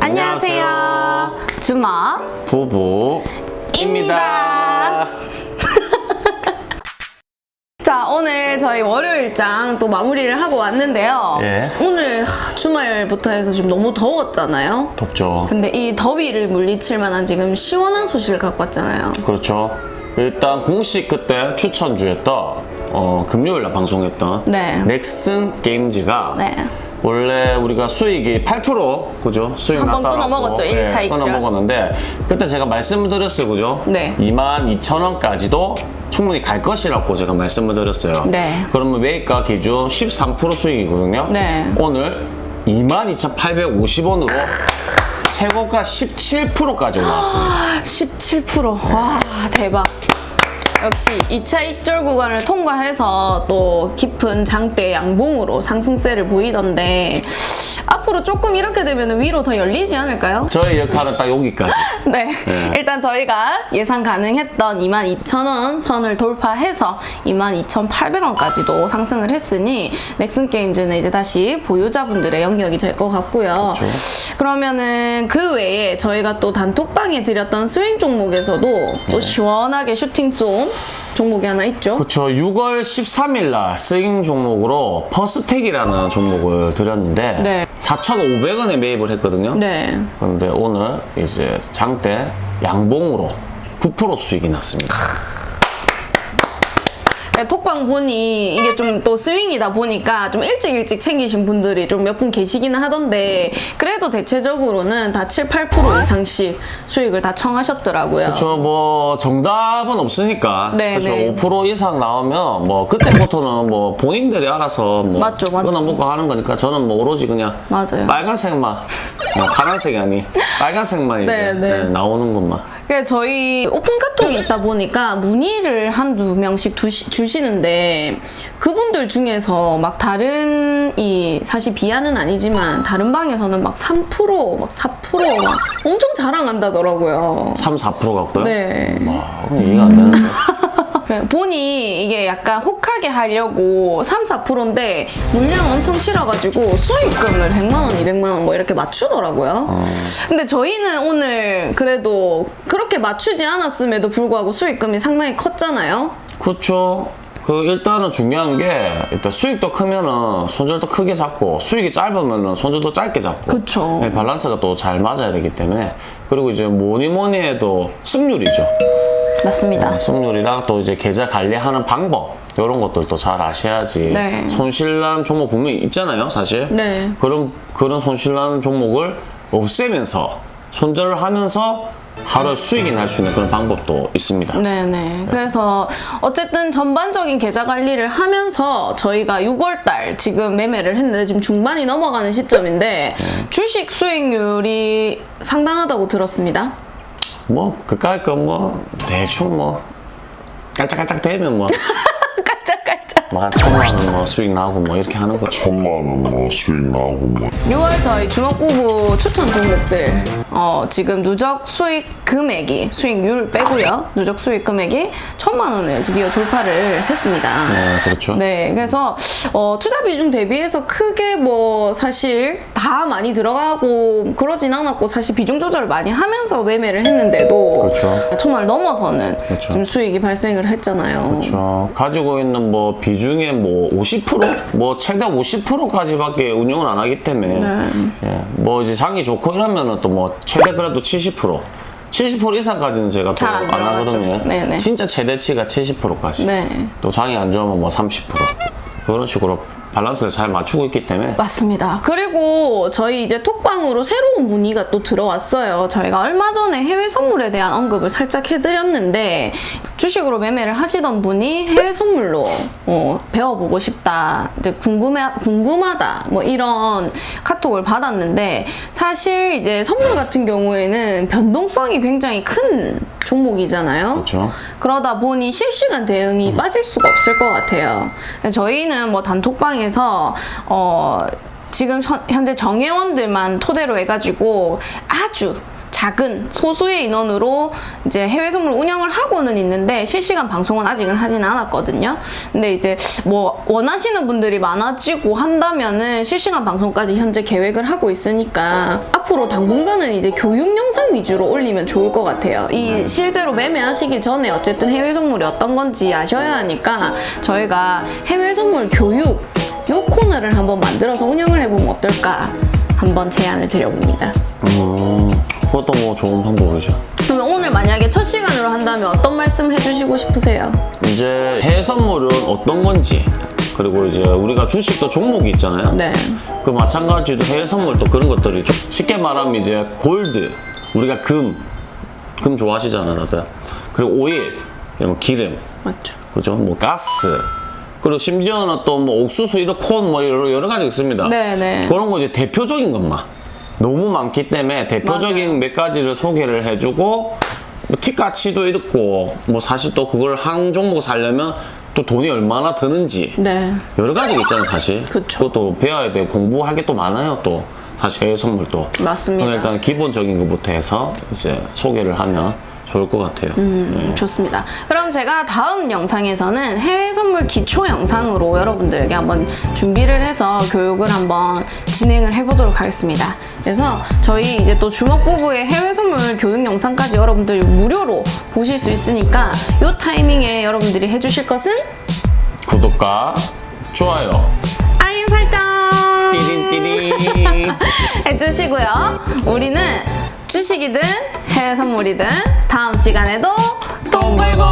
안녕하세요. 주마 부부입니다. 자, 오늘 저희 월요일장 또 마무리를 하고 왔는데요. 예. 오늘 하, 주말부터 해서 지금 너무 더웠잖아요. 덥죠. 근데 이 더위를 물리칠 만한 지금 시원한 소식을 갖고 왔잖아요. 그렇죠. 일단 공식 그때 추천주였던 어, 금요일 날 방송했던 네. 넥슨 게임즈가 네. 원래 우리가 수익이 8% 그죠? 수익 한번 났다라고 끊어 먹었죠, 일차 있죠. 끊어먹었는데 그때 제가 말씀을 드렸어요, 그죠? 네. 22,000원까지도 충분히 갈 것이라고 제가 말씀을 드렸어요. 네. 그러면 매입가 기준 13% 수익이거든요. 네. 오늘 22,850원으로 최고가 17%까지 올라왔습니다. 17%. 와, 대박. 역시 2차 익절 구간을 통과해서 또 깊은 장대 양봉으로 상승세를 보이던데 앞으로 조금 이렇게 되면 위로 더 열리지 않을까요? 저의 역할은 딱 여기까지. 네. 일단 저희가 예상 가능했던 22,000원 선을 돌파해서 22,800원까지도 상승을 했으니 넥슨 게임즈는 이제 다시 보유자분들의 영역이 될 것 같고요. 그렇죠. 그러면은 그 외에 저희가 또 단톡방에 드렸던 스윙 종목에서도 또 시원하게 슈팅 쏜 종목이 하나 있죠. 그렇죠. 6월 13일 날 스윙 종목으로 퍼스텍이라는 종목을 드렸는데 네. 4,500원에 매입을 했거든요. 네. 그런데 오늘 이제 장대 양봉으로 9% 수익이 났습니다. 네, 톡방 보니 이게 좀 또 스윙이다 보니까 좀 일찍 일찍 챙기신 분들이 좀 몇 분 계시기는 하던데 그래도 대체적으로는 다 7, 8% 이상씩 수익을 다 청하셨더라고요. 그렇죠. 뭐 정답은 없으니까 네, 그렇죠. 네. 5% 이상 나오면 뭐 그때부터는 뭐 본인들이 알아서 뭐 맞죠, 맞죠. 끊어먹고 하는 거니까 저는 뭐 오로지 그냥 맞아요. 빨간색만 어, 파란색이 아니 빨간색만 이제 네, 네. 네, 나오는 것만 그러니까 저희 오픈 카톡이 있다 보니까 문의를 한두 명씩 두시, 주시는데 그분들 중에서 막 다른 이 사실 비하는 아니지만 다른 방에서는 막 3%, 막 4%막 엄청 자랑한다더라고요. 3, 4% 갖고요. 네. 와, 그건 이해가 안 되는데. 그 본이 이게 약간 혹하게 하려고 3, 4%인데 물량 엄청 실어가지고 수익금을 100만 원, 200만 원 뭐 이렇게 맞추더라고요. 근데 저희는 오늘 그래도 그렇게 맞추지 않았음에도 불구하고 수익금이 상당히 컸잖아요. 그렇죠. 그 일단은 중요한 게 일단 수익도 크면은 손절도 크게 잡고 수익이 짧으면은 손절도 짧게 잡고 그쵸. 네, 밸런스가 또 잘 맞아야 되기 때문에 그리고 이제 뭐니 뭐니 해도 승률이죠. 맞습니다. 승률이랑 또 이제 계좌 관리하는 방법 이런 것들도 잘 아셔야지 네. 손실난 종목 분명히 있잖아요, 사실. 네. 그런 그런 손실난 종목을 없애면서 손절을 하면서 하루 수익이 날 수 있는 그런 방법도 있습니다. 네네. 그래서 어쨌든 전반적인 계좌 관리를 하면서 저희가 6월달 지금 매매를 했는데 지금 중반이 넘어가는 시점인데 주식 수익률이 상당하다고 들었습니다. 뭐 그까이 거뭐 대충 뭐 깔짝깔짝 되면 뭐 깔짝깔짝. 뭐한 천만 원 뭐 수익 나고 뭐 이렇게 하는 거. 천만 원 뭐 수익 나오고 뭐 6월 저희 주먹부부 추천 종목들 어, 지금 누적 수익 금액이 수익률 빼고요 누적 수익 금액이 천만 원을 드디어 돌파를 했습니다. 네, 그렇죠. 네, 그래서 어, 투자 비중 대비해서 크게 뭐 사실 다 많이 들어가고 그러진 않았고 사실 비중 조절을 많이 하면서 매매를 했는데도 그렇죠. 천만 넘어서는 그렇죠. 좀 수익이 발생을 했잖아요. 그렇죠. 가지고 있는 뭐 비중의 뭐 50%? 뭐 최대 50%까지밖에 운용을 안 하기 때문에 네. 예, 뭐 이제 장이 좋고 이러면은 또 뭐 최대 그래도 70% 70% 이상까지는 제가 잘안 또안 들어가죠. 하거든요. 네네. 진짜 최대치가 70%까지. 네. 또 장이 안 좋으면 뭐 30% 그런 식으로 밸런스를 잘 맞추고 있기 때문에 맞습니다. 그리고 저희 이제 톡방으로 새로운 문의가 또 들어왔어요. 저희가 얼마 전에 해외 선물에 대한 언급을 살짝 해드렸는데 주식으로 매매를 하시던 분이 해외 선물로 어, 배워보고 싶다, 이제 궁금해 궁금하다 뭐 이런 카톡을 받았는데 사실 이제 선물 같은 경우에는 변동성이 굉장히 큰 종목이잖아요. 그렇죠. 그러다 보니 실시간 대응이 빠질 수가 없을 것 같아요. 저희는 뭐 단톡방에서 어 지금 현- 현재 정회원들만 토대로 해가지고 아주 작은 소수의 인원으로 이제 해외 선물 운영을 하고는 있는데 실시간 방송은 아직은 하지는 않았거든요. 근데 이제 뭐 원하시는 분들이 많아지고 한다면은 실시간 방송까지 현재 계획을 하고 있으니까 앞으로 당분간은 이제 교육 영상 위주로 올리면 좋을 것 같아요. 이 실제로 매매하시기 전에 어쨌든 해외 선물이 어떤 건지 아셔야 하니까 저희가 해외 선물 교육 요 코너를 한번 만들어서 운영을 해보면 어떨까 한번 제안을 드려봅니다. 음, 그것도 뭐 좋은 방법이죠. 그러면 오늘 만약에 첫 시간으로 한다면 어떤 말씀 해주시고 싶으세요? 이제 해외 선물은 어떤 건지 그리고 이제 우리가 주식도 종목이 있잖아요. 네. 그 마찬가지로 해외 선물도 그런 것들이 좀 쉽게 말하면 이제 골드 우리가 금, 금 좋아하시잖아요 다들. 그리고 오일, 이런 기름, 맞죠. 그죠? 뭐 가스. 그리고 심지어는 또 뭐 옥수수 이런 콘뭐 여러, 여러 가지 있습니다. 네 네. 그런 거 이제 대표적인 것만 너무 많기 때문에 대표적인 맞아요. 몇 가지를 소개를 해주고 뭐 팁가치도 있고 뭐 사실 또 그걸 한 종목 살려면 또 돈이 얼마나 드는지 네. 여러 가지가 있잖아요 사실 그쵸. 그것도 배워야 돼 공부할 게 또 많아요 또 사실 해외 선물도 맞습니다. 그럼 일단 기본적인 것부터 해서 이제 소개를 하면 좋을 것 같아요 음, 좋습니다. 그럼 제가 다음 영상에서는 해외 선물 기초 영상으로 여러분들에게 한번 준비를 해서 교육을 한번 진행을 해보도록 하겠습니다. 그래서 저희 이제 또 주먹 부부의 해외 선물 교육 영상까지 여러분들 무료로 보실 수 있으니까 이 타이밍에 여러분들이 해주실 것은 구독과 좋아요 알림 설정 띠링띠링 해주시고요. 우리는 주식이든 해외 선물이든 다음 시간에도 돈 벌고